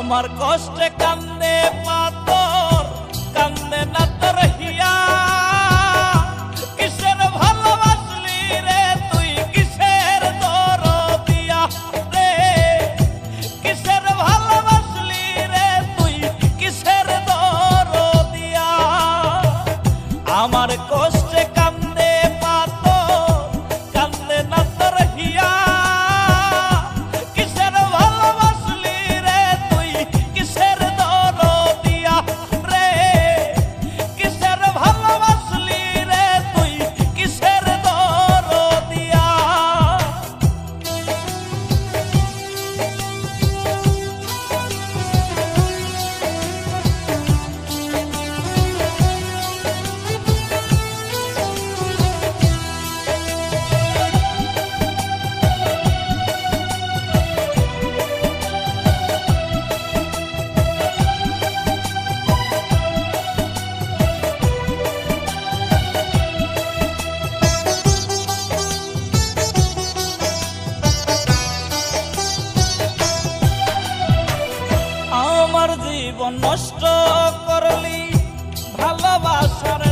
আমার কষ্টে কান্দে পাতর করলি ভালোবাসার